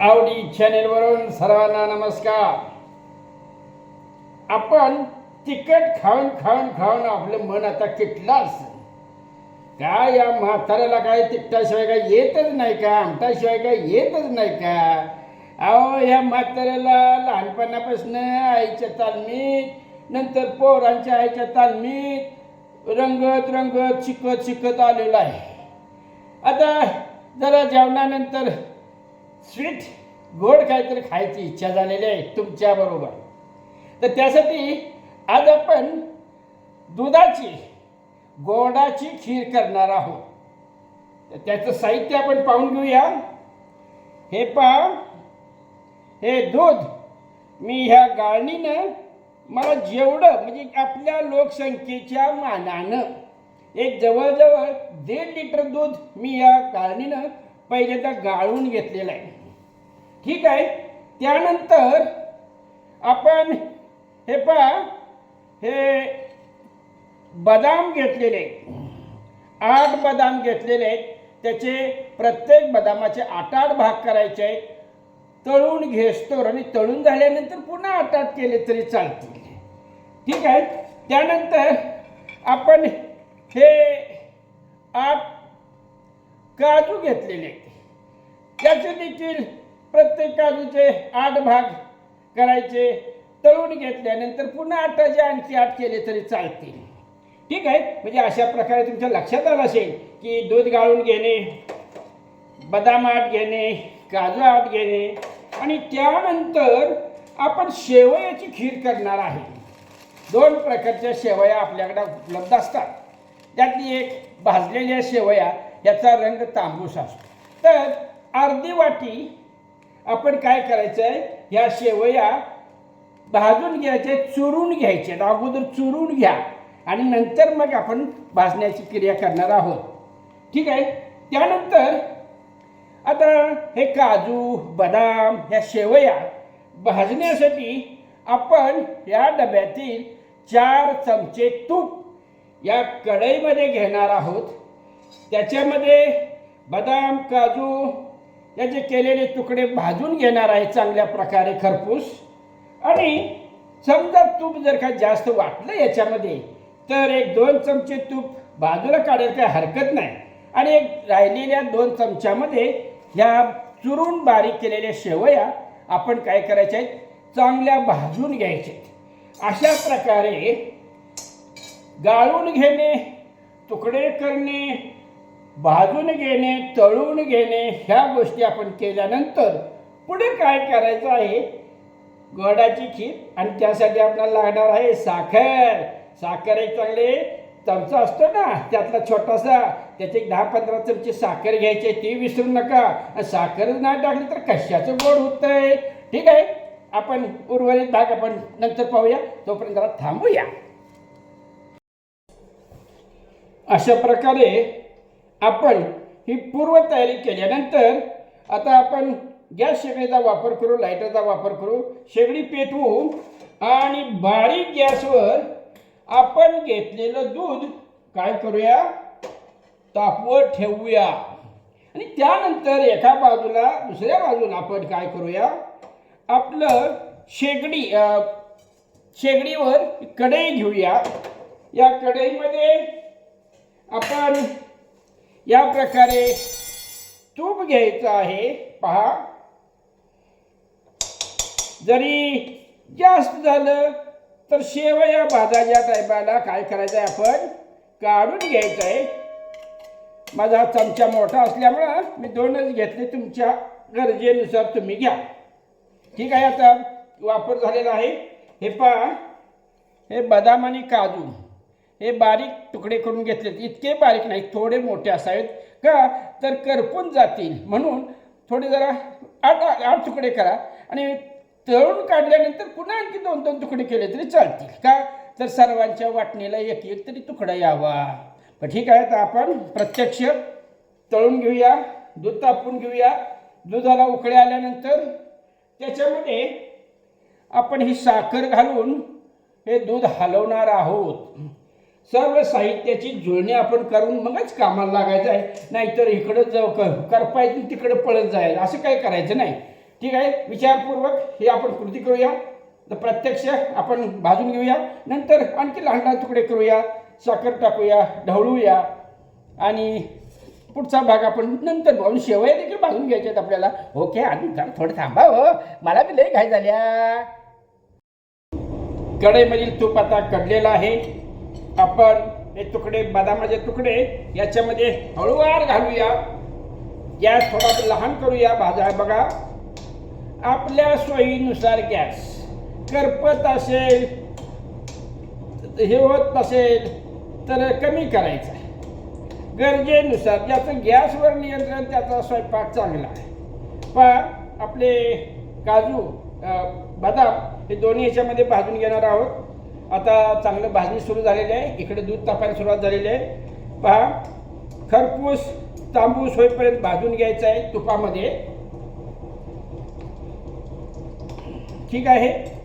आवडी चॅनेलवरून सर्वांना नमस्कार. आपण तिखट खाऊन खाऊन खाऊन आपलं मन आता किटलं असं काय या म्हाताऱ्याला काय तिखटाशिवाय काय येतच नाही का? आमटाशिवाय काय येतच नाही का? अहो या म्हाताऱ्याला लहानपणापासून आईच्या तालमीत नंतर पोरांच्या आईच्या तालमीत रंगत रंगत शिकत शिकत आलेलं आहे. आता जरा जेवणानंतर स्वीट गोड काहीतरी खायची इच्छा झालेली आहे तुमच्याबरोबर तर त्यासाठी आज आपण दुधाची गोडाची खीर करणार आहोत. तर त्याचं साहित्य आपण पाहून घेऊया. हे पहा. हे दूध मी ह्या गाळणीनं मला जेवढं म्हणजे आपल्या लोकसंख्येच्या मानानं एक जवळजवळ दीड लिटर दूध मी या गाळणीनं पहिल्यांदा गाळून घेतलेलं आहे. ठीक आहे. त्यानंतर आपण हे पहा हे बदाम घेतलेले आहेत. आठ बदाम घेतलेले आहेत. त्याचे प्रत्येक बदामाचे आठ आठ भाग करायचे आहेत. तळून घेस्तोर आणि तळून झाल्यानंतर पुन्हा आठ आठ केले तरी चालतील. ठीक आहे. त्यानंतर आपण हे आठ काजू घेतलेले आहेत. त्याचे देखील प्रत्येक काजूचे आठ भाग करायचे तळून घेतल्यानंतर पुन्हा आठाचे आणखी आठ केले तरी चालतील. ठीक आहे? म्हणजे अशा प्रकारे तुमच्या लक्षात आलं असेल की दूध गाळून घेणे बदाम आट घेणे काजू आट घेणे आणि त्यानंतर आपण शेवयाची खीर करणार आहे. दोन प्रकारच्या शेवया आपल्याकडे उपलब्ध असतात. त्यातली एक भाजलेल्या शेवया याचा रंग तांबूस असतो. तर अर्धी वाटी आपण काय करायचं आहे ह्या शेवया भाजून घ्यायचे चुरून घ्यायचे. अगोदर चुरून घ्या. आणि नंतर मग आपण भाजण्याची क्रिया करणार आहोत. ठीक आहे? त्यानंतर आता हे काजू बदाम ह्या शेवया भाजण्यासाठी आपण या डब्यातील चार चमचे तूप या कढईमध्ये घेणार आहोत. त्याच्यामध्ये बदाम काजू याचे केलेले तुकडे भाजून घेणार आहे चांगल्या प्रकारे खरपूस. आणि समजा तूप जर का जास्त वाटलं याच्यामध्ये तर एक दोन चमचे तूप बाजूला काढायला काही हरकत नाही. आणि एक राहिलेल्या दोन चमच्यामध्ये ह्या चुरून बारीक केलेल्या शेवया आपण काय करायच्या आहेत? चांगल्या भाजून घ्यायच्या अशा प्रकारे गाळून घेणे तुकडे करणे भाजून घेणे तळून घेणे ह्या गोष्टी आपण केल्यानंतर पुढे काय करायचं आहे? गोडाची खीर आणि त्यासाठी आपल्याला लागणार आहे साखर. साखर एक चांगले चमचा असतो ना त्यातला छोटासा त्याचे दहा पंधरा चमचे साखर घ्यायचे ती विसरू नका. साखर साखरच नाही टाकली तर कशाचं गोड होतंय? ठीक आहे आपण उर्वरित भाग आपण नंतर पाहूया. तोपर्यंत जरा थांबूया. अशा प्रकारे आपण ही पूर्वतयारी केल्यानंतर आता आपण गॅस शेगडीचा वापर करू लाईटरचा वापर करू शेगडी पेटवू आणि बारीक गॅसवर आपण घेतलेलं दूध काय करूया? तापवर ठेवूया. आणि त्यानंतर एका बाजूला दुसऱ्या बाजूला आपण काय करूया? आपलं शेगडी शेगडीवर कढई घेऊया. या कढईमध्ये आपण या प्रकारे तूप घ्यायचं आहे. पहा. जरी जास्त झालं तर शेवया भाजाच्या टायपाला काय करायचं आहे आपण? काढून घ्यायचं आहे माझा चमचा मोठा असल्यामुळं मी दोनच घेतले. तुमच्या गरजेनुसार तुम्ही घ्या. ठीक आहे आता. वापर झालेला आहे. हे पहा. हे बदाम आणि काजू. हे बारीक तुकडे करून घेतले इतके बारीक नाही थोडे मोठे असावेत. का? तर करपून जातील. म्हणून थोडे जरा आठ आठ तुकडे करा आणि तळून काढल्यानंतर पुन्हा आणखी दोन दोन तुकडे केले तरी चालतील. का? तर सर्वांच्या वाटणीला एक एक तरी तुकडा यावा. पण ठीक आहे तर आपण प्रत्यक्ष तळून घेऊया दूध तापून घेऊया. दुधाला उकळे आल्यानंतर त्याच्यामध्ये आपण ही साखर घालून हे दूध हलवणार आहोत. सर्व साहित्याची जुळणी आपण करून मगच कामाला लागायचं आहे. नाहीतर इकडं जाऊ करपायचं तिकडं पळत जायला असं काही करायचं नाही. ठीक आहे? विचारपूर्वक ही आपण कृती करूया. तर प्रत्यक्ष आपण भाजून घेऊया. नंतर आणखी लहान लहान तुकडे करूया. साखर टाकूया ढवळूया. आणि पुढचा भाग आपण नंतर भाजून शेवया देखील भाजून घ्यायच्या आहेत आपल्याला. ओके आधी थोडं थांबा हो. मला बी लय घाय झाल्या. कढईमधील तूप आता कडलेला आहे. आपण हे तुकडे बदामाचे तुकडे याच्यामध्ये हळूवार घालूया. गॅस थोडा लहान करूया भाजा बघा. आपल्या सोयीनुसार गॅस. करपत असेल हे होत नसेल तर कमी करायचा गरजेनुसार ज्याचं गॅसवर नियंत्रण त्याचा स्वयंपाक चांगला आहे. पण आपले काजू बदाम हे दोन्ही याच्यामध्ये भाजून घेणार आहोत. आता चांगलं भाजणी सुरू झालेली आहे. इकडे दूध तापायला सुरुवात झालेली आहे. पहा खरपूस तांबूस होईपर्यंत भाजून घ्यायचं आहे तुपामध्ये. ठीक आहे?